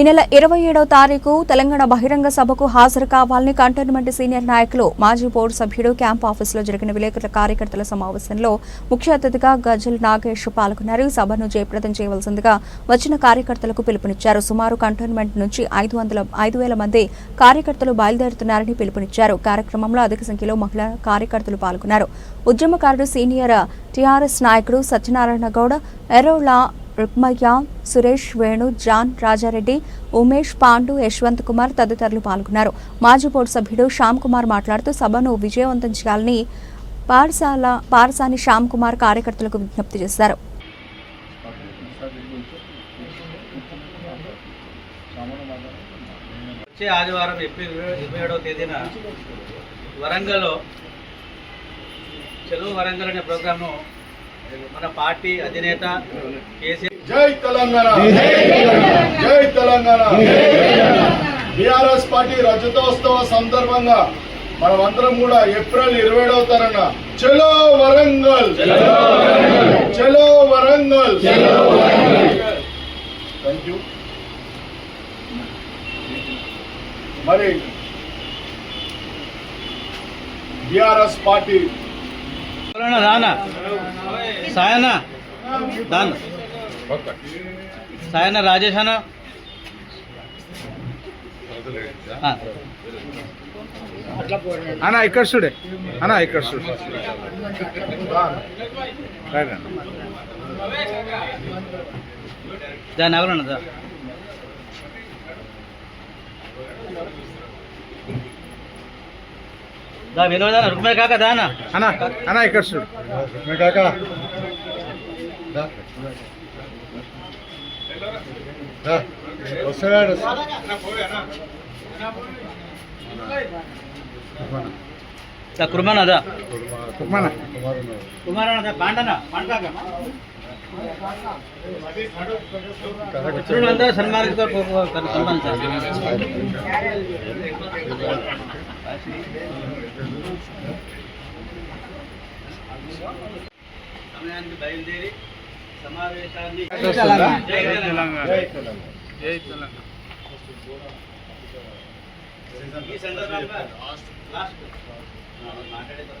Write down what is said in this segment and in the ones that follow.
ఈ నెల ఇరవై ఏడవ తారీఖు తెలంగాణ బహిరంగ సభకు హాజరు కావాలని కంటోన్మెంట్ సీనియర్ నాయకులు మాజీ బోర్డు సభ్యుడు క్యాంప్ ఆఫీసులో జరిగిన విలేకరుల కార్యకర్తల సమావేశంలో ముఖ్య అతిథిగా గజల్ నాగేష్ పాల్గొన్నారు. సభను జయప్రదం చేయవలసిందిగా వచ్చిన కార్యకర్తలకు పిలుపునిచ్చారు. సుమారు కంటోన్మెంట్ నుంచి ఐదు వందల ఐదు వేల మంది కార్యకర్తలు బయలుదేరుతున్నారని పిలుపునిచ్చారు. కార్యక్రమంలో అధిక సంఖ్యలో మహిళా కార్యకర్తలు పాల్గొన్నారు. ఉద్యమకారుడు సీనియర్ టీఆర్ఎస్ నాయకుడు సత్యనారాయణ గౌడ ఎరోలా రుక్మయ్య సురేష్ వేణు జాన్ రాజారెడ్డి ఉమేష్ పాండు యశ్వంత్ కుమార్ తదితరులు పాల్గొన్నారు. మాజీ బోర్డు సభ్యుడు శ్యామ్ కుమార్ మాట్లాడుతూ సభను విజయవంతం చేయాలని పారసాల పారసాని శ్యామ్ కుమార్ కార్యకర్తలకు విజ్ఞప్తి చేశారు. వచ్చే ఆదివారం ఏప్రిల్ ఇరవై ఏడవ తేదీన వరంగల్లో వరంగల్ అనే ప్రోగ్రామ్ను మన పార్టీ అధినేత కేసీఆర్ జై తెలంగాణ. జై తెలంగాణ. బీఆర్ఎస్ పార్టీ రజతోత్సవ సందర్భంగా మనమందరం కూడా ఏప్రిల్ ఇరవై ఏడవ తారీఖున చలో వరంగల్. చలో వరంగల్. థ్యాంక్ యూ మరి బీఆర్ఎస్ పార్టీ రానా సాయన. దాన్ సాయన రాజేష్ అన్న. అన్న ఇక్కడ చూడే. అన్న ఇక్కడ చూడు. దాన్ని ఎవరన్నా దా దా. వినోదా రుక్మే కాక దానా అన్న. అన్న ఇక్కడ చూడు. కాకా. వస్తున్నాడు దా. కుర్మానా. దా కుక్మన్న కుమారన్న దా పాండనా సన్మానించాలి సమయానికి బయలుదేరి సమావేశాన్ని జై తెలంగాణ. జై తెలంగాణ. ఈ సందర్భంగా లాస్ట్. మాట్లాడేది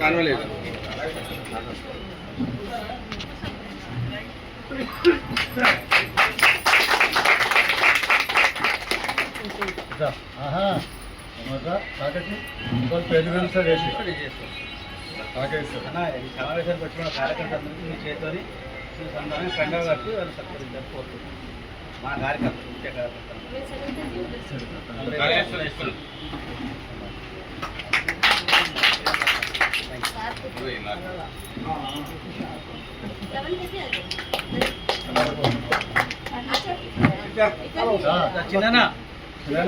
కానవలేదు. పేరు వేసి. అన్న, ఈ సమావేశానికి వచ్చిన కార్యకర్తలందరికీ మీ చేతితోని ఈ సందర్భంగా పండుగ కట్టి వాళ్ళు సత్కరించారు కోరుతున్నాం మా కార్యకర్తలు ముఖ్య కార్యకర్తలు. చిన్న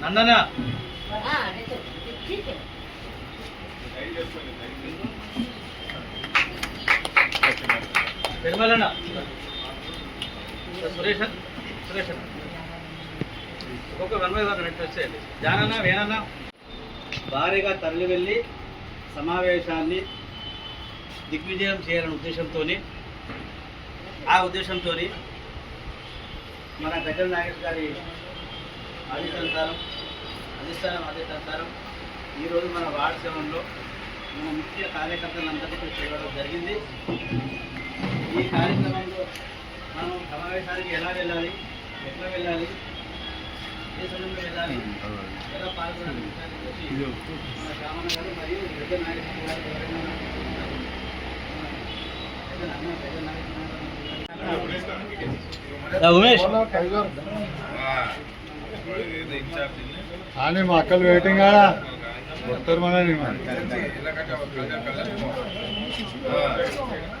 చిన్ననా? పెరుమలన సురేష్ సురేష్ ఒక్కొక్క వన్ బై వన్ నెట్ వచ్చేయండి. జానన్న వేనన్న భారీగా తరలి వెళ్ళి సమావేశాన్ని దిగ్విజయం చేయాలనే ఉద్దేశంతో ఆ ఉద్దేశంతో మన గజల్ నాగేష్ గారి ఆదేశానుసారం అధిష్టానం ఆదేశానుసారం ఈరోజు మన వార్డు సెవెన్లో మన ముఖ్య కార్యకర్తలందరికీ చూడడం జరిగింది. ఈ కార్యక్రమంలో మనం సమావేశానికి ఎలా వెళ్ళాలి ఎట్లా వెళ్ళాలి ఏ సమయంలో వెళ్ళాలి ఎలా పాల్గొనాలి మన గారు మరియు గజల్ నాగేష్ గారు ఎవరైనా అన్న మా అక్కలు వెయిటింగ్ ఆడా? వస్తారు మన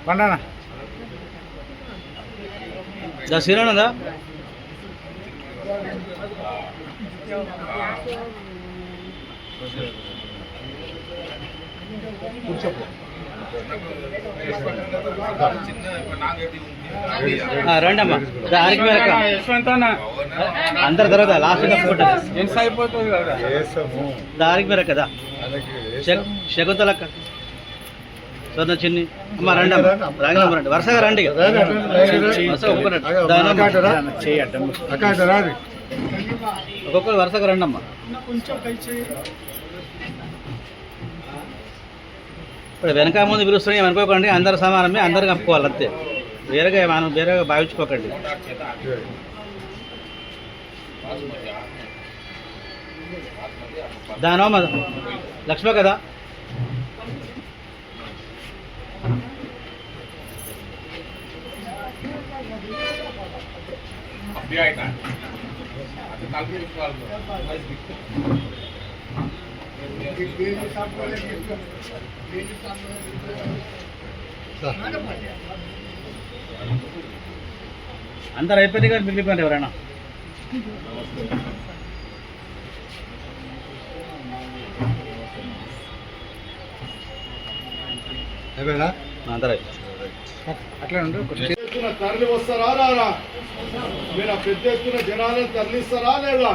పండనా దా శ్రీరాణదా ఆ, రండి అమ్మా దానికి మేరకు అందరి తర్వాత లాస్ట్ అయిపోతుంది దానికి మేరకు కదా అలాగే శక్- శకుంతలక్క స్వర్ణ చిన్ని. అమ్మ రండి అమ్మ రాగినమ్మ రండి. వరుసగా రండి ఒక్కొక్కరు వరుసగా రండి అమ్మా. ఇప్పుడు వెనక ముందు పిలుస్తున్నాయి అనుకోకండి అందరు సమానమే అందరు కప్పుకోవాలి అంతే. వేరేగా మనం వేరేగా భావించుకోకండి. దానో మద లక్ష్మ కదా? అందరు అయిపోయింది కానీ మిగిలిపోయింది ఎవరైనా? తరలి వస్తారా రారా? మీరు ఆ పెద్ద ఎత్తున జనాలను తరలిస్తారా లేదా?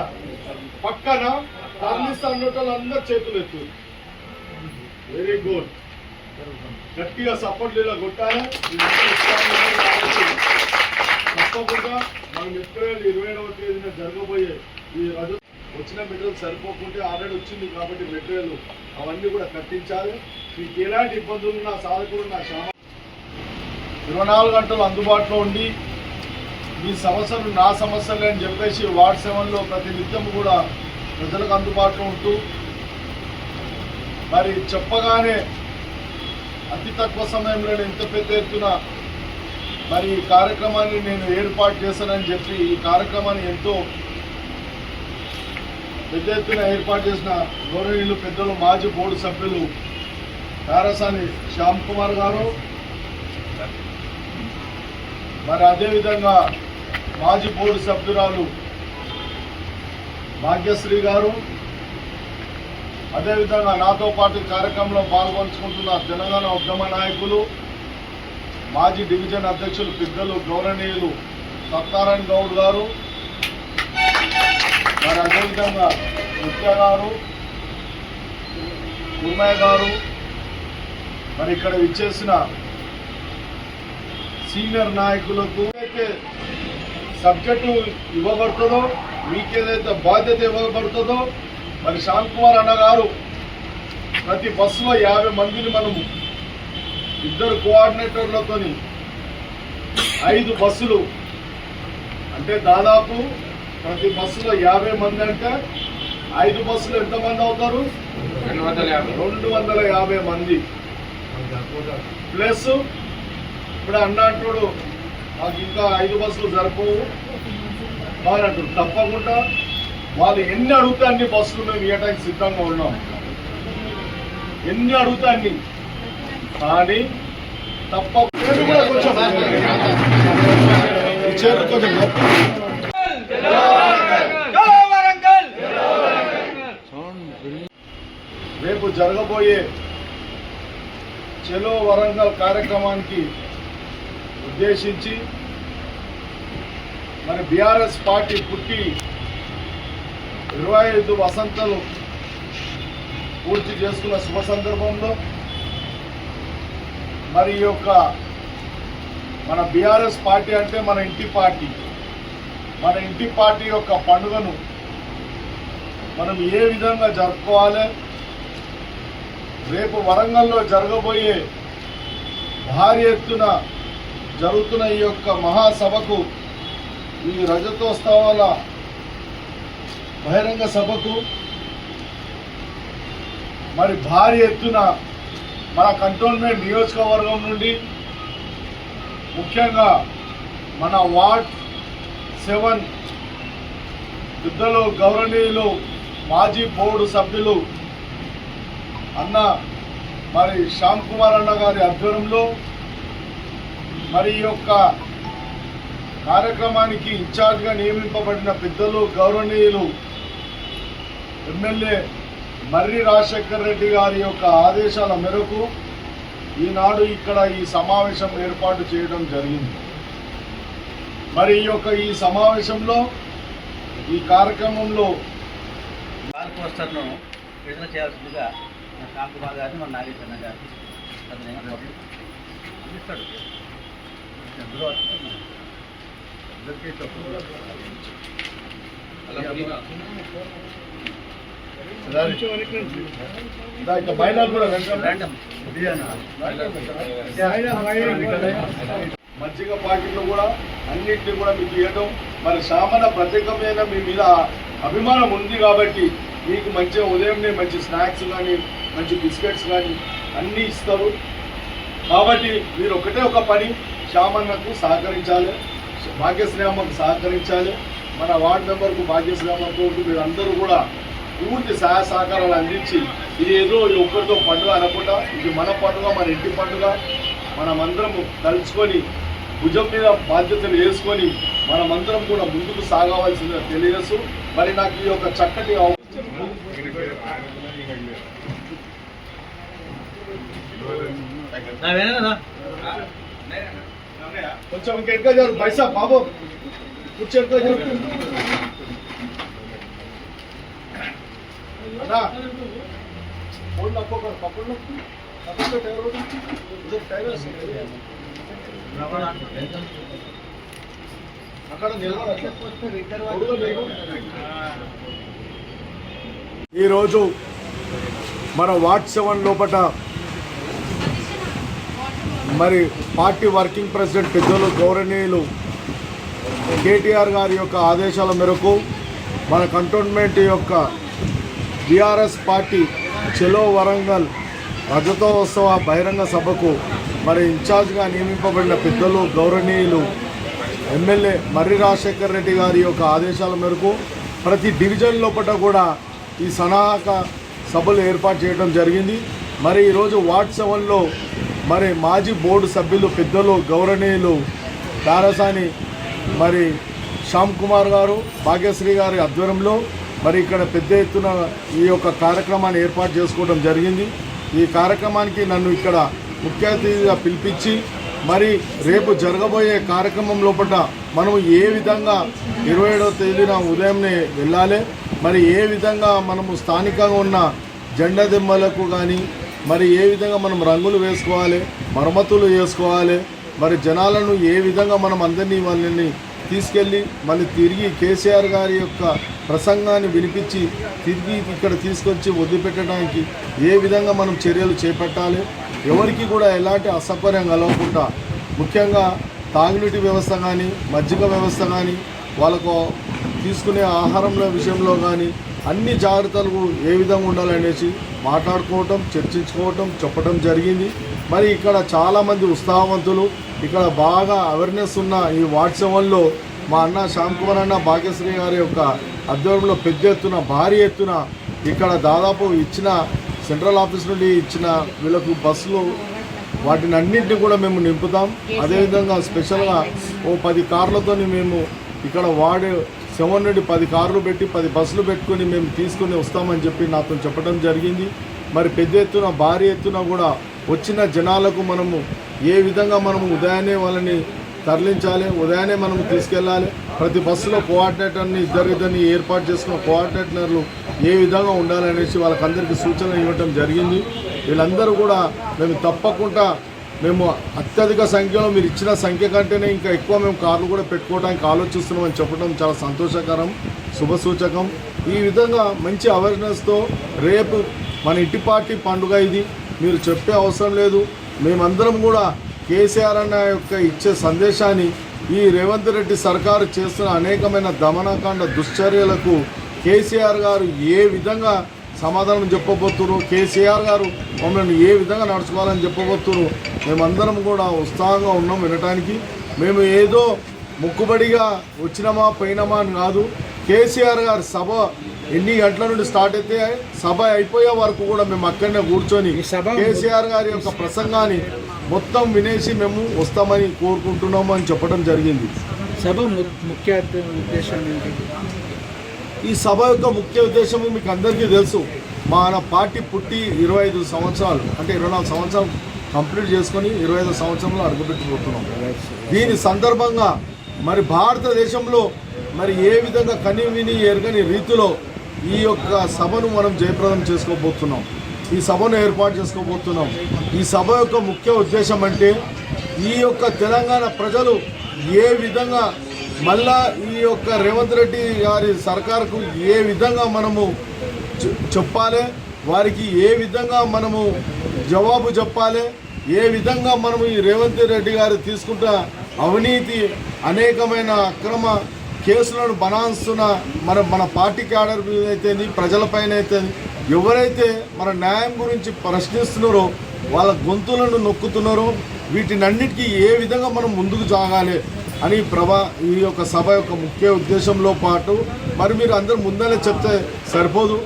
పక్కన తరలిస్తా అన్నట్టు అందరు చేతులు ఎత్తు వెరీ గుడ్ గట్టిగా సపోర్ట్ ఇలా కొట్టాలి? తప్పకుండా మనం ఎప్పుడైనా ఇరవై ఏడవ తేదీన జరగబోయే ఈ రజ వచ్చిన మెటీరియల్ సరిపోకుంటే ఆల్రెడీ వచ్చింది కాబట్టి మెటీరియల్ అవన్నీ కూడా కట్టించాలి. మీకు ఎలాంటి ఇబ్బందులు నా సాధకులు నా శ్యామ ఇరవై నాలుగు గంటలు అందుబాటులో ఉండి మీ సమస్యలు నా సమస్యలే అని చెప్పేసి వార్డ్ సెవెన్లో ప్రతి నిత్యం కూడా ప్రజలకు అందుబాటులో ఉంటూ మరి చెప్పగానే అతి తక్కువ సమయంలో ఎంత పెద్ద ఎత్తున మరి ఈ కార్యక్రమాన్ని నేను ఏర్పాటు చేశానని చెప్పి ఈ కార్యక్రమాన్ని ఎంతో పెద్ద ఎత్తున ఏర్పాటు చేసిన గౌరవనీయులు పెద్దలు మాజీ బోర్డు సభ్యులు తారసాని శ్యామ్ కుమార్ గారు. మరి అదేవిధంగా మాజీ బోర్డు సభ్యురాలు భాగ్యశ్రీ గారు. అదేవిధంగా నాతో పాటు కార్యక్రమంలో పాల్గొంచుకుంటున్న తెలంగాణ ఉద్యమ నాయకులు మాజీ డివిజన్ అధ్యక్షులు పెద్దలు గౌరవనీయులు సత్యనారాయణ గౌడ్ గారు మరి అదేవిధంగా నిత్య గారు ఉమ్మయ్య గారు మరి ఇక్కడ ఇచ్చేసిన సీనియర్ నాయకులకు అయితే సబ్జెక్టు ఇవ్వబడుతుందో మీకేదైతే బాధ్యత ఇవ్వబడుతుందో మరి శ్యామ్ కుమార్ అన్న గారు ప్రతి బస్సులో యాభై మందిని మనము ఇద్దరు కోఆర్డినేటర్లతో ఐదు బస్సులు. అంటే దాదాపు ప్రతి బస్సులో యాభై మంది అంటే ఐదు బస్సులు ఎంతమంది అవుతారు? రెండు వందల యాభై. మంది. ప్లస్ ఇప్పుడు అన్న అంటాడు మాకు ఇంకా ఐదు బస్సులు వాళ్ళు అంటారు తప్పకుండా వాళ్ళు ఎన్ని అడిగితే అన్ని బస్సులు మేము ఇవ్వడానికి సిద్ధంగా ఉన్నాం. ఎన్ని అడిగితే అన్ని. కానీ తప్ప కొంచెం కొంచెం రేపు జరగబోయే చెలో వరంగల్ కార్యక్రమానికి ఉద్దేశించి మరి బీఆర్ఎస్ పార్టీ పుట్టి ఇరవై ఐదు వసంతలు పూర్తి చేసుకున్న శుభ సందర్భంలో మరి ఈ యొక్క మన బీఆర్ఎస్ పార్టీ అంటే మన ఇంటి పార్టీ. మన ఇంటి పార్టీ యొక్క పండుగను మనం ఏ విధంగా జరుపుకోవాలి? రేపు వరంగల్లో జరగబోయే భారీ ఎత్తున జరుగుతున్న ఈ యొక్క మహాసభకు ఈ రజతోత్సవాల బహిరంగ సభకు మరి భారీ ఎత్తున మన కంటోన్మెంట్ నియోజకవర్గం నుండి ముఖ్యంగా మన వార్డ్ సెవెన్ యుద్ధలో గౌరవనీయులు మాజీ బోర్డు సభ్యులు అన్న మరి శ్యామ్ కుమార్ అన్న గారి ఆధ్వర్యంలో మరి ఈ యొక్క కార్యక్రమానికి ఇన్ఛార్జ్గా నియమింపబడిన పెద్దలు గౌరవనీయులు ఎమ్మెల్యే మర్రి రాజశేఖర్ రెడ్డి గారి యొక్క ఆదేశాల మేరకు ఈనాడు ఇక్కడ ఈ సమావేశం ఏర్పాటు చేయడం జరిగింది. మరి ఈ యొక్క ఈ సమావేశంలో ఈ కార్యక్రమంలో వాల్ పోస్టర్ను విడుదల చేయాల్సిందిగా మన శ్యామ్ గారిని మన నాగేశ్వరణ గారిని అందిస్తాడు. మజ్జిగ పాకెట్లు కూడా అన్నింటినీ కూడా మీకు ఇవ్వడం మరి సామాన్య ప్రత్యేకమైన మీ మీద అభిమానం ఉంది కాబట్టి మీకు మంచిగా ఉదయంనే మంచి స్నాక్స్ కానీ మంచి బిస్కెట్స్ కానీ అన్నీ ఇస్తారు. కాబట్టి మీరు ఒకటే ఒక పని శ్యామన్నకు సహకరించాలి. భాగ్యశ్రామకు సహకరించాలి. మన వార్డు మెంబర్కు భాగ్యశ్రీమ్మతో మీరందరూ కూడా పూర్తి సహాయ సహకారాలు అందించి ఇది ఏదో ఈ ఒక్కరితో పండుగ అనకుండా ఇది మన పండుగ మన ఇంటి పండుగ. మనమందరం తలుచుకొని భుజం మీద బాధ్యతలు వేసుకొని మనమందరం కూడా ముందుకు సాగవలసిందిగా తెలియజేస్తూ మరి నాకు ఈ యొక్క చక్కటి అవ- కొంచెం ఇంకా ఎక్కువ జరు పైసా బాబు. కూర్చో ఎక్కువ జరు అన్నా. ఫోన్ నొక్కోక పప్పులు నొక్కు టైర్ అక్కడ నిలబడ ఈరోజు మన వాట్సవన్ లోపల మరి పార్టీ వర్కింగ్ ప్రెసిడెంట్ పెద్దలు గౌరవనీయులు కేటీఆర్ గారి యొక్క ఆదేశాల మేరకు మన కంటోన్మెంట్ యొక్క బీఆర్ఎస్ పార్టీ చెలో వరంగల్ రజతోత్సవ బహిరంగ సభకు మరి ఇన్ఛార్జ్గా నియమింపబడిన పెద్దలు గౌరవనీయులు ఎమ్మెల్యే మర్రి రాజశేఖర్ రెడ్డి గారి యొక్క ఆదేశాల మేరకు ప్రతి డివిజన్ లోపల కూడా ఈ సనాహక సభలు ఏర్పాటు చేయడం జరిగింది. మరి ఈరోజు వార్డ్ సెవెన్లో మరి మాజీ బోర్డు సభ్యులు పెద్దలు గౌరవనీయులు దారసాని మరి శ్యామ్ కుమార్ గారు భాగ్యశ్రీ గారి ఆధ్వర్యంలో మరి ఇక్కడ పెద్ద ఎత్తున ఈ యొక్క కార్యక్రమాన్ని ఏర్పాటు చేసుకోవడం జరిగింది. ఈ కార్యక్రమానికి నన్ను ఇక్కడ ముఖ్య అతిథిగా పిలిపించి మరి రేపు జరగబోయే కార్యక్రమం లోపల మనం ఏ విధంగా ఇరవై ఏడవ తేదీన ఉదయంనే వెళ్ళాలి మరి ఏ విధంగా మనము స్థానికంగా ఉన్న జెండా దెమ్మలకు కానీ మరి ఏ విధంగా మనం రంగులు వేసుకోవాలి మరమ్మతులు చేసుకోవాలి మరి జనాలను ఏ విధంగా మనం అందరినీ వాళ్ళని తీసుకెళ్ళి మళ్ళీ తిరిగి కేసీఆర్ గారి యొక్క ప్రసంగాన్ని వినిపించి తిరిగి ఇక్కడ తీసుకొచ్చి వదిలిపెట్టడానికి ఏ విధంగా మనం చర్యలు చేపట్టాలి ఎవరికి కూడా ఎలాంటి అసౌకర్యం కలగకుండా ముఖ్యంగా తాగునీటి వ్యవస్థ కానీ మజ్జిగ వ్యవస్థ కానీ వాళ్ళకు తీసుకునే ఆహారంలో విషయంలో కానీ అన్ని జాగ్రత్తలు ఏ విధంగా ఉండాలనేసి మాట్లాడుకోవటం చర్చించుకోవటం చెప్పడం జరిగింది. మరి ఇక్కడ చాలామంది ఉత్సాహవంతులు ఇక్కడ బాగా అవేర్నెస్ ఉన్న ఈ వార్డ్ సెవెన్లో మా అన్న శ్యామ్ కుమార్ అన్న భాగ్యశ్రీ గారి యొక్క ఆధ్వర్యంలో పెద్ద ఎత్తున భారీ ఎత్తున ఇక్కడ దాదాపు ఇచ్చిన సెంట్రల్ ఆఫీస్ నుండి ఇచ్చిన వీళ్ళకు బస్సులు వాటిని అన్నింటినీ కూడా మేము నింపుతాం. అదేవిధంగా స్పెషల్గా ఓ పది కార్లతోని మేము ఇక్కడ వార్డు సెవెన్ నుండి పది కార్లు పెట్టి పది బస్సులు పెట్టుకొని మేము తీసుకొని వస్తామని చెప్పి నాతో చెప్పడం జరిగింది. మరి పెద్ద ఎత్తున భారీ ఎత్తున కూడా వచ్చిన జనాలకు మనము ఏ విధంగా మనము ఉదయాన్నే వాళ్ళని తరలించాలి ఉదయాన్నే మనం తీసుకెళ్ళాలి ప్రతి బస్సులో కోఆర్డినేటర్ని ఇద్దరిద్దరిని ఏర్పాటు చేసుకున్న కోఆర్డినేటర్లు ఏ విధంగా ఉండాలనేసి వాళ్ళకందరికీ సూచన ఇవ్వటం జరిగింది. వీళ్ళందరూ కూడా మేము తప్పకుండా మేము అత్యధిక సంఖ్యలో మీరు ఇచ్చిన సంఖ్య కంటేనే ఇంకా ఎక్కువ మేము కార్లు కూడా పెట్టుకోవడానికి ఆలోచిస్తున్నామని చెప్పడం చాలా సంతోషకరం శుభసూచకం ఈ విధంగా మంచి అవేర్నెస్తో రేపు మన ఇంటి పార్టీ పండుగ ఇది. మీరు చెప్పే అవసరం లేదు. మేమందరం కూడా కేసీఆర్ అన్న యొక్క ఇచ్చే సందేశాన్ని ఈ రేవంత్ రెడ్డి సర్కారు చేస్తున్న అనేకమైన దమనకాండ దుశ్చర్యలకు కేసీఆర్ గారు ఏ విధంగా సమాధానం చెప్పబోతున్నారు. కేసీఆర్ గారు మమ్మల్ని ఏ విధంగా నడుచుకోవాలని చెప్పబోతున్నారు. మేమందరం కూడా ఉత్సాహంగా ఉన్నాం వినటానికి. మేము ఏదో మొక్కుబడిగా వచ్చినామా పోయినామా అని కాదు. కేసీఆర్ గారి సభ ఎన్ని గంటల నుండి స్టార్ట్ అయితే సభ అయిపోయే వరకు కూడా మేము అక్కడనే కూర్చొని కేసీఆర్ గారి యొక్క ప్రసంగాన్ని మొత్తం వినేసి మేము వస్తామని కోరుకుంటున్నాము అని చెప్పడం జరిగింది. సభ ముఖ్య ఉద్దేశం ఏంటి? ఈ సభ యొక్క ముఖ్య ఉద్దేశము మీకు అందరికీ తెలుసు. మన పార్టీ పుట్టి ఇరవై ఐదు సంవత్సరాలు అంటే ఇరవై నాలుగు సంవత్సరం కంప్లీట్ చేసుకొని ఇరవై ఐదు సంవత్సరంలో అడుగుపెట్టుకుంటున్నాం. దీని సందర్భంగా మరి భారతదేశంలో మరి ఏ విధంగా కని విని ఎరగని రీతిలో ఈ యొక్క సభను మనం జయప్రదం చేసుకోబోతున్నాం. ఈ సభను ఏర్పాటు చేసుకోబోతున్నాం. ఈ సభ యొక్క ముఖ్య ఉద్దేశం అంటే ఈ యొక్క తెలంగాణ ప్రజలు ఏ విధంగా మళ్ళా ఈ యొక్క రేవంత్ రెడ్డి గారి సర్కారుకు ఏ విధంగా మనము చెప్పాలి? వారికి ఏ విధంగా మనము జవాబు చెప్పాలి? ఏ విధంగా మనము ఈ రేవంత్ రెడ్డి గారు తీసుకుంట అవినీతి అనేకమైన అక్రమ కేసులను బనాస్తున్న మన మన పార్టీ క్యాడర్ మీద అయితేంది ప్రజలపైన అయితే ఎవరైతే మన న్యాయం గురించి ప్రశ్నిస్తున్నారో వాళ్ళ గొంతులను నొక్కుతున్నారో వీటినన్నిటికీ ఏ విధంగా మనం ముందుకు సాగాలి? అని ప్రభా ఈ యొక్క సభ యొక్క ముఖ్య ఉద్దేశంలో పాటు మరి మీరు అందరూ ముందనే చెప్తే సరిపోదు.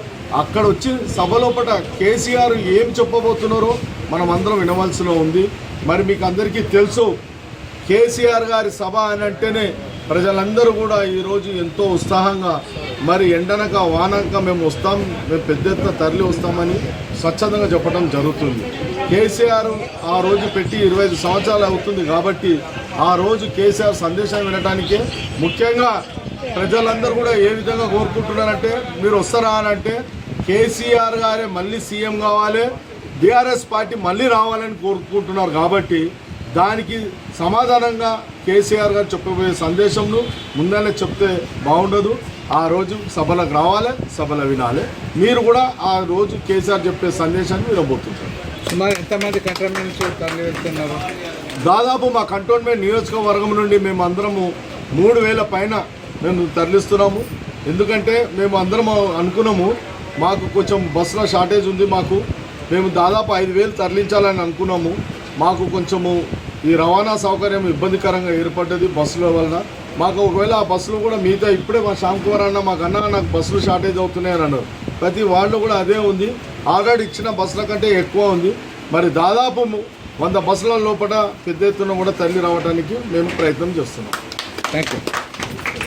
అక్కడ వచ్చి సభ లోపల కేసీఆర్ ఏం చెప్పబోతున్నారో మనం అందరం వినవలసిన ఉంది. మరి మీకు అందరికీ తెలుసు కేసీఆర్ గారి సభ అని అంటేనే ప్రజలందరూ కూడా ఈరోజు ఎంతో ఉత్సాహంగా మరి ఎండనక వానక మేము వస్తాం మేము పెద్ద ఎత్తున తరలి వస్తామని స్వచ్ఛందంగా చెప్పడం జరుగుతుంది. కేసీఆర్ ఆ రోజు పెట్టి ఇరవై ఐదు సంవత్సరాలు అవుతుంది కాబట్టి ఆ రోజు కేసీఆర్ సందేశం వినడానికే ముఖ్యంగా ప్రజలందరూ కూడా ఏ విధంగా కోరుకుంటున్నారంటే మీరు వస్తారా అని అంటే కేసీఆర్ గారే మళ్ళీ సీఎం కావాలి బీఆర్ఎస్ పార్టీ మళ్ళీ రావాలని కోరుకుంటున్నారు కాబట్టి దానికి సమాధానంగా కేసీఆర్ గారు చెప్పబోయే సందేశంను ముందనే చెప్తే బాగుండదు. ఆ రోజు సభలకు రావాలి సభలో వినాలి. మీరు కూడా ఆ రోజు కేసీఆర్ చెప్పే సందేశాన్ని వినబోతుంటారు సుమారు ఎంతమంది కంటోన్మెంట్ తరలి వెళ్తున్నారు? దాదాపు మా కంటోన్మెంట్ నియోజకవర్గం నుండి మేము అందరము మూడు వేల పైన మేము తరలిస్తున్నాము. ఎందుకంటే మేము అందరం అనుకున్నాము మాకు కొంచెం బస్సుల షార్టేజ్ ఉంది మాకు. మేము దాదాపు ఐదు వేలు తరలించాలని అనుకున్నాము. మాకు కొంచెము ఈ రవాణా సౌకర్యం ఇబ్బందికరంగా ఏర్పడ్డది బస్సుల వలన. మాకు ఒకవేళ ఆ బస్సులు కూడా మిగతా ఇప్పుడే మా శ్యామ్ కుమార్ అన్న మాకు అన్న నాకు బస్సులు షార్టేజ్ అవుతున్నాయని అన్నారు. ప్రతి వాళ్ళు కూడా అదే ఉంది. ఆల్రెడీ ఇచ్చిన బస్సుల కంటే ఎక్కువ ఉంది. మరి దాదాపు వంద బస్సుల లోపల పెద్ద ఎత్తున కూడా తల్లి రావడానికి మేము ప్రయత్నం చేస్తున్నాం. Thank you